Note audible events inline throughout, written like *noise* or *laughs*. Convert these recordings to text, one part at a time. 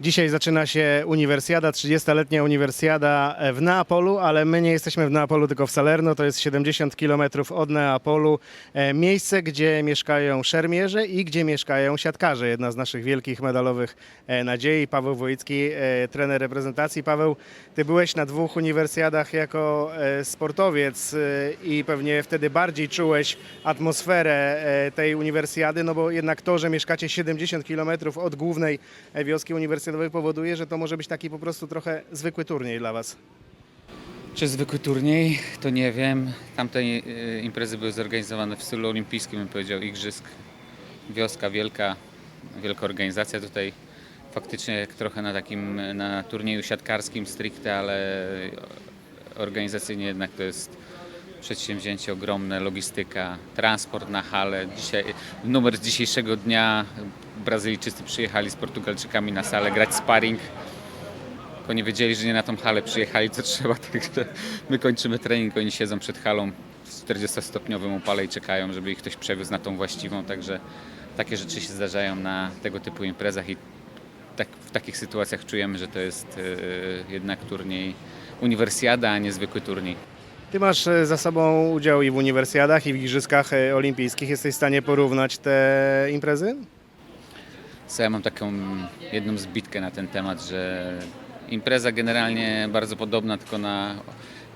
Dzisiaj zaczyna się uniwersjada, 30-letnia uniwersjada w Neapolu, ale my nie jesteśmy w Neapolu, tylko w Salerno. To jest 70 km od Neapolu. E, Miejsce, gdzie mieszkają szermierze i gdzie mieszkają siatkarze. Jedna z naszych wielkich medalowych e, nadziei, Paweł Wojicki, e, trener reprezentacji. Paweł, ty byłeś na dwóch uniwersjadach jako sportowiec i pewnie wtedy bardziej czułeś atmosferę tej uniwersjady, no bo jednak to, że mieszkacie 70 km od głównej wioski uniwersjadowej powoduje, że to może być taki po prostu trochę zwykły turniej dla was. Czy zwykły turniej? To nie wiem. Tamte e, imprezy były zorganizowane w stylu olimpijskim, bym powiedział, igrzysk. Wioska wielka, wielka organizacja tutaj. Faktycznie trochę na takim, na turnieju siatkarskim stricte, ale organizacyjnie jednak to jest przedsięwzięcie ogromne, logistyka, transport na halę. Dzisiaj, numer z dzisiejszego dnia Brazylijczycy przyjechali z Portugalczykami na salę grać sparring. Tylko nie wiedzieli, że nie na tą halę przyjechali, co trzeba, *laughs* także my kończymy trening, oni siedzą przed halą w 40-stopniowym upale i czekają, żeby ich ktoś przewiózł na tą właściwą, także takie rzeczy się zdarzają na tego typu imprezach i tak, w takich sytuacjach czujemy, że to jest e, jednak turniej uniwersjada, a nie zwykły turniej. Ty masz e, za sobą udział i w uniwersjadach, i w igrzyskach e, olimpijskich. Jesteś w stanie porównać te imprezy? Co ja mam taką jedną zbitkę na ten temat, że impreza generalnie bardzo podobna, tylko na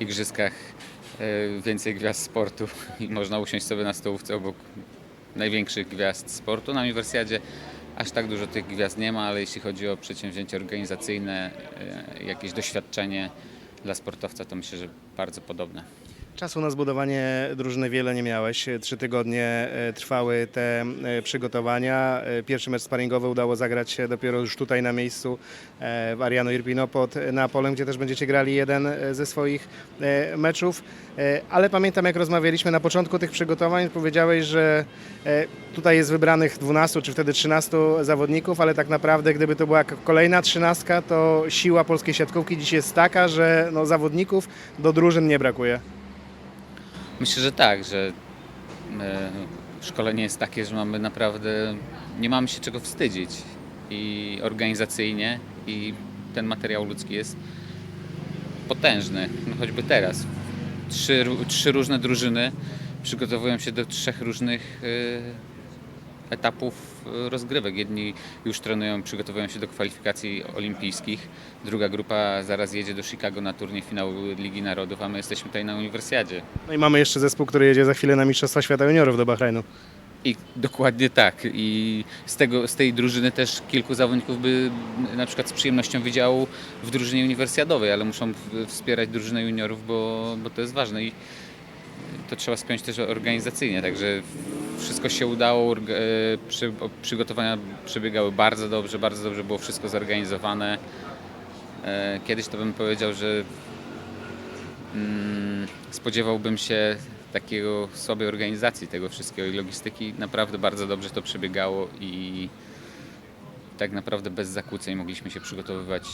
igrzyskach e, więcej gwiazd sportu i można usiąść sobie na stołówce obok największych gwiazd sportu. Na uniwersjadzie aż tak dużo tych gwiazd nie ma, ale jeśli chodzi o przedsięwzięcie organizacyjne, e, jakieś doświadczenie dla sportowca, to myślę, że bardzo podobne. Czasu na zbudowanie drużyny wiele nie miałeś. Trzy tygodnie e, trwały te e, przygotowania. E, Pierwszy mecz sparingowy udało zagrać się dopiero już tutaj na miejscu w Ariano Irpino pod Neapolem, gdzie też będziecie grali jeden ze swoich meczów. Ale pamiętam, jak rozmawialiśmy na początku tych przygotowań, powiedziałeś, że tutaj jest wybranych 12 czy wtedy 13 zawodników, ale tak naprawdę gdyby to była kolejna trzynastka, to siła polskiej siatkówki dziś jest taka, że no, zawodników do drużyn nie brakuje. Myślę, że tak, że e, szkolenie jest takie, że mamy naprawdę, nie mamy się czego wstydzić i organizacyjnie i ten materiał ludzki jest potężny, no choćby teraz. Trzy, trzy różne drużyny przygotowują się do trzech różnych e, etapów e, rozgrywek. Jedni już trenują, przygotowują się do kwalifikacji olimpijskich, druga grupa zaraz jedzie do Chicago na turniej finału Ligi Narodów, a my jesteśmy tutaj na uniwersjadzie. No i mamy jeszcze zespół, który jedzie za chwilę na Mistrzostwa Świata Juniorów do Bahrajnu. I dokładnie tak. I z, tego, z tej drużyny też kilku zawodników by na przykład z przyjemnością widział w drużynie uniwersjadowej, ale muszą wspierać drużynę juniorów, bo, bo to jest ważne i to trzeba spiąć też organizacyjnie. Także wszystko się udało, e, przy, przygotowania przebiegały bardzo dobrze, bardzo dobrze było wszystko zorganizowane. E, Kiedyś to bym powiedział, że mm, spodziewałbym się takiego słabej organizacji tego wszystkiego i logistyki. Naprawdę bardzo dobrze to przebiegało i tak naprawdę bez zakłóceń mogliśmy się przygotowywać.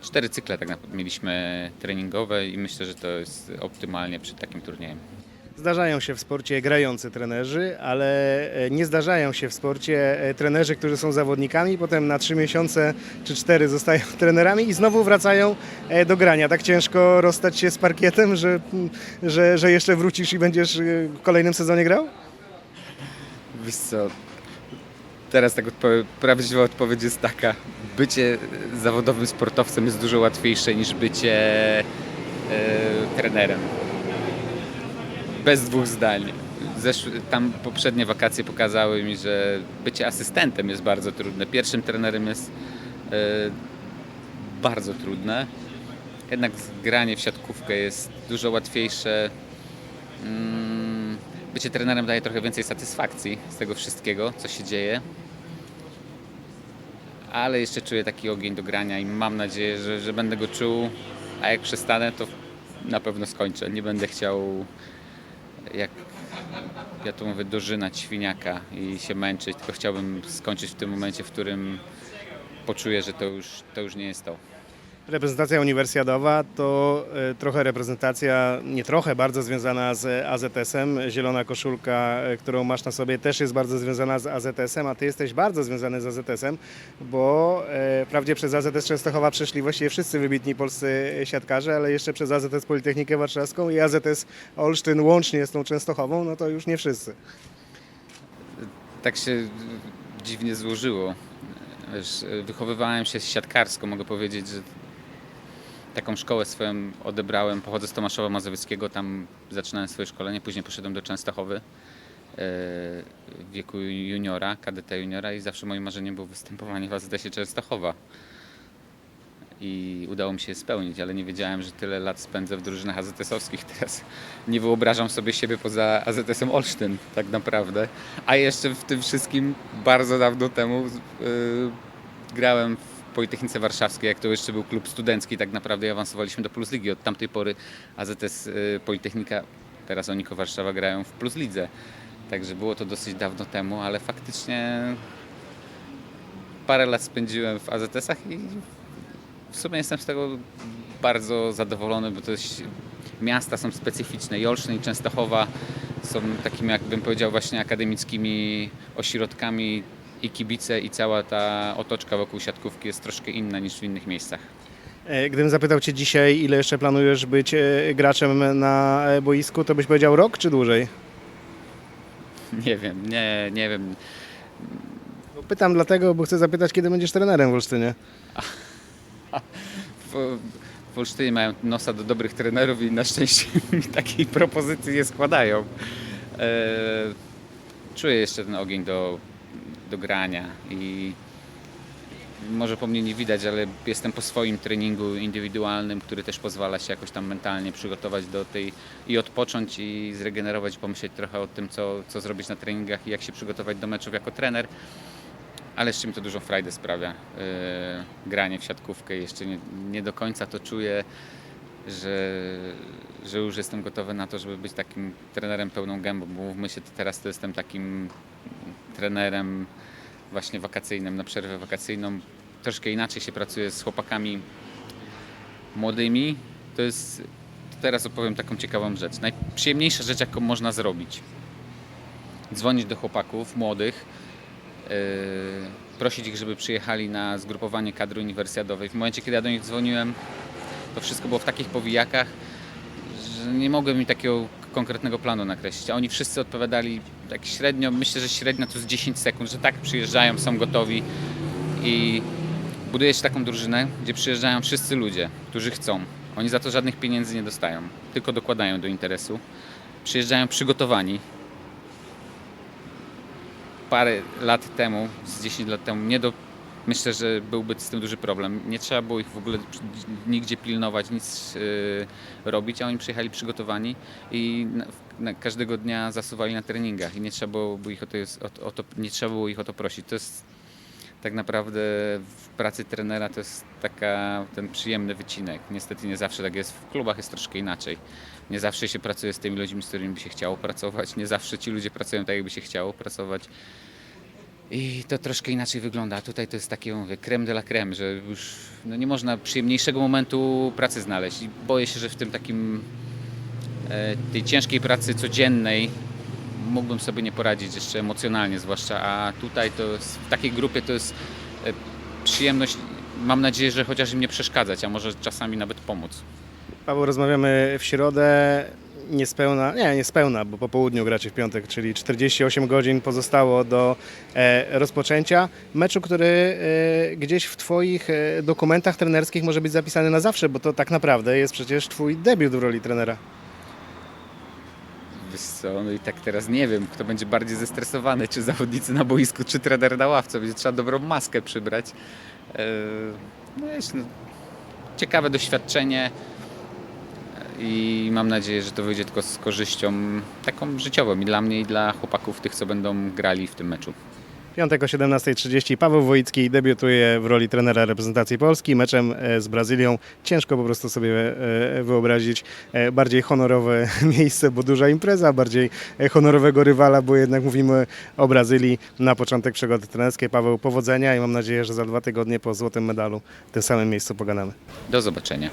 Cztery cykle tak mieliśmy treningowe i myślę, że to jest optymalnie przed takim turniejem. Zdarzają się w sporcie grający trenerzy, ale e, nie zdarzają się w sporcie e, trenerzy, którzy są zawodnikami, potem na trzy miesiące czy cztery zostają *laughs* trenerami i znowu wracają e, do grania. Tak ciężko rozstać się z parkietem, że, że, że jeszcze wrócisz i będziesz w kolejnym sezonie grał? Wiesz co, teraz tak odpowie- prawdziwa odpowiedź jest taka. Bycie zawodowym sportowcem jest dużo łatwiejsze niż bycie trenerem. Bez dwóch zdań. Tam poprzednie wakacje pokazały mi, że bycie asystentem jest bardzo trudne. Pierwszym trenerem jest e, bardzo trudne. Jednak granie w siatkówkę jest dużo łatwiejsze. Mm, bycie trenerem daje trochę więcej satysfakcji z tego wszystkiego, co się dzieje. Ale jeszcze czuję taki ogień do grania i mam nadzieję, że, że będę go czuł, a jak przestanę, to na pewno skończę. Nie będę chciał, jak ja to mówię, dożynać świniaka i się męczyć, tylko chciałbym skończyć w tym momencie, w którym poczuję, że to już, to już nie jest to. Reprezentacja uniwersjadowa to e, trochę reprezentacja, nie trochę, bardzo związana z AZS-em. Zielona koszulka, e, którą masz na sobie, też jest bardzo związana z AZS-em, a ty jesteś bardzo związany z AZS-em, bo e, wprawdzie przez AZS Częstochowa przeszli właściwie wszyscy wybitni polscy siatkarze, ale jeszcze przez AZS Politechnikę Warszawską i AZS Olsztyn łącznie z tą Częstochową, no to już nie wszyscy. Tak się dziwnie złożyło. Wiesz, wychowywałem się siatkarsko, mogę powiedzieć, że taką szkołę swoją odebrałem. Pochodzę z Tomaszowa Mazowieckiego, tam zaczynałem swoje szkolenie, później poszedłem do Częstochowy e, w wieku juniora, kadeta juniora i zawsze moim marzeniem było występowanie w AZS-ie Częstochowa. I udało mi się je spełnić, ale nie wiedziałem, że tyle lat spędzę w drużynach AZS-owskich. Teraz nie wyobrażam sobie siebie poza AZS-em Olsztyn, tak naprawdę. A jeszcze w tym wszystkim bardzo dawno temu yy, grałem w Politechnice Warszawskiej, jak to jeszcze był klub studencki, tak naprawdę i awansowaliśmy do Plus Ligi. Od tamtej pory AZS yy, Politechnika, teraz Oniko Warszawa grają w Plus Lidze. Także było to dosyć dawno temu, ale faktycznie parę lat spędziłem w AZS-ach i w sumie jestem z tego bardzo zadowolony, bo to jest, miasta są specyficzne. I Olsztyn i Częstochowa są takimi, jakbym powiedział, właśnie akademickimi ośrodkami i kibice i cała ta otoczka wokół siatkówki jest troszkę inna niż w innych miejscach. E, Gdybym zapytał Cię dzisiaj, ile jeszcze planujesz być e, graczem na e, boisku, to byś powiedział rok czy dłużej? *laughs* Nie wiem, nie, nie wiem. Bo Pytam dlatego, bo chcę zapytać, kiedy będziesz trenerem w Olsztynie. *laughs* W, w Olsztynie mają nosa do dobrych trenerów i na szczęście *laughs* mi takiej propozycji nie składają. Czuję jeszcze ten ogień do, do grania i może po mnie nie widać, ale jestem po swoim treningu indywidualnym, który też pozwala się jakoś tam mentalnie przygotować do tej i odpocząć i zregenerować, pomyśleć trochę o tym, co, co zrobić na treningach i jak się przygotować do meczów jako trener. Ale jeszcze mi to dużą frajdę sprawia. Yy, granie w siatkówkę. Jeszcze nie, nie do końca to czuję, że, że już jestem gotowy na to, żeby być takim trenerem pełną gębą. Bo mówmy się, teraz to jestem takim trenerem właśnie wakacyjnym, na przerwę wakacyjną. Troszkę inaczej się pracuje z chłopakami młodymi. To jest, teraz opowiem taką ciekawą rzecz. Najprzyjemniejsza rzecz, jaką można zrobić. Dzwonić do chłopaków młodych, yy, prosić ich, żeby przyjechali na zgrupowanie kadry uniwersjadowej. W momencie, kiedy ja do nich dzwoniłem, to wszystko było w takich powijakach, że nie mogłem mi takiego konkretnego planu nakreślić. A oni wszyscy odpowiadali tak średnio, myślę, że średnio to jest 10 sekund, że tak przyjeżdżają, są gotowi i buduje się taką drużynę, gdzie przyjeżdżają wszyscy ludzie, którzy chcą. Oni za to żadnych pieniędzy nie dostają, tylko dokładają do interesu. Przyjeżdżają przygotowani, parę lat temu, z 10 lat temu, nie do, myślę, że byłby z tym duży problem. Nie trzeba było ich w ogóle nigdzie pilnować, nic yy, robić, a oni przyjechali przygotowani i każdego dnia zasuwali na treningach i nie trzeba było ich o to, o to, nie trzeba było ich o to prosić. To jest tak naprawdę w pracy trenera to jest taka, ten przyjemny wycinek. Niestety nie zawsze tak jest. W klubach jest troszkę inaczej. Nie zawsze się pracuje z tymi ludźmi, z którymi by się chciało pracować. Nie zawsze ci ludzie pracują tak, jakby się chciało pracować. I to troszkę inaczej wygląda. Tutaj to jest takie, mówię, creme de la creme, że już no nie można przyjemniejszego momentu pracy znaleźć. I boję się, że w tym takim, e, tej ciężkiej pracy codziennej mógłbym sobie nie poradzić jeszcze emocjonalnie zwłaszcza, a tutaj to jest, w takiej grupie to jest e, przyjemność, mam nadzieję, że chociaż im nie przeszkadzać, a może czasami nawet pomóc. Paweł, rozmawiamy w środę. Niespełna, nie, niespełna, bo po południu gracie w piątek, czyli 48 godzin pozostało do e, rozpoczęcia meczu, który e, gdzieś w Twoich e, dokumentach trenerskich może być zapisany na zawsze, bo to tak naprawdę jest przecież Twój debiut w roli trenera. Wiesz co, no i tak teraz nie wiem, kto będzie bardziej zestresowany, czy zawodnicy na boisku, czy trener na ławce. Będzie trzeba dobrą maskę przybrać. E, No jest no, ciekawe doświadczenie i mam nadzieję, że to wyjdzie tylko z korzyścią taką życiową i dla mnie, i dla chłopaków, tych, co będą grali w tym meczu. Piątek o 17.30 Paweł Wojicki debiutuje w roli trenera reprezentacji Polski meczem e, z Brazylią. Ciężko po prostu sobie e, wyobrazić e, bardziej honorowe *laughs* miejsce, bo duża impreza, bardziej honorowego rywala, bo jednak mówimy o Brazylii na początek przygody trenerskiej. Paweł, powodzenia i mam nadzieję, że za dwa tygodnie po złotym medalu w tym samym miejscu pogadamy. Do zobaczenia.